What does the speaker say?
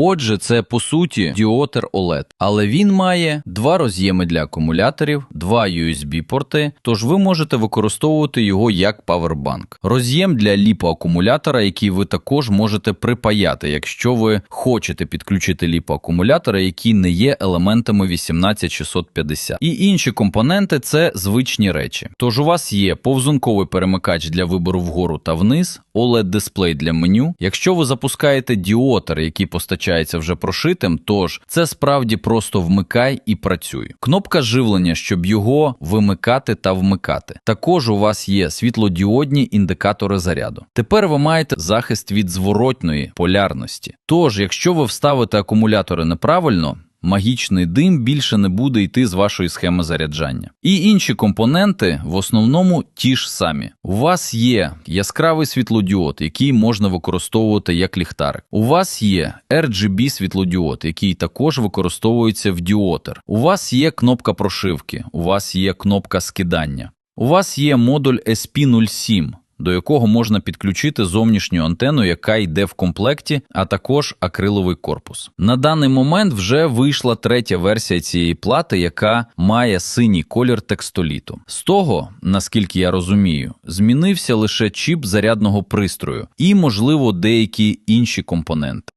Отже, це по суті діотер OLED, але він має два роз'єми для акумуляторів, два USB-порти, тож ви можете використовувати його як павербанк. Роз'єм для ліпоакумулятора, який ви також можете припаяти, якщо ви хочете підключити ліпоакумулятори, які не є елементами 18650. І інші компоненти це звичні речі. Тож у вас є повзунковий перемикач для вибору вгору та вниз, OLED-дисплей для меню. Якщо ви запускаєте діотер, який постачається вже прошитим, тож це справді просто вмикай і працюй. Кнопка живлення, щоб його вимикати та вмикати. Також у вас є світлодіодні індикатори заряду. Тепер ви маєте захист від зворотної полярності. Тож, якщо ви вставите акумулятори неправильно. Магічний дим більше не буде йти з вашої схеми заряджання. І інші компоненти в основному ті ж самі. У вас є яскравий світлодіод, який можна використовувати як ліхтарик. У вас є RGB світлодіод, який також використовується в діотер. У вас є кнопка прошивки, у вас є кнопка скидання. У вас є модуль SP07, до якого можна підключити зовнішню антенну, яка йде в комплекті, а також акриловий корпус. На даний момент вже вийшла третя версія цієї плати, яка має синій колір текстоліту. З того, наскільки я розумію, змінився лише чіп зарядного пристрою і, можливо, деякі інші компоненти.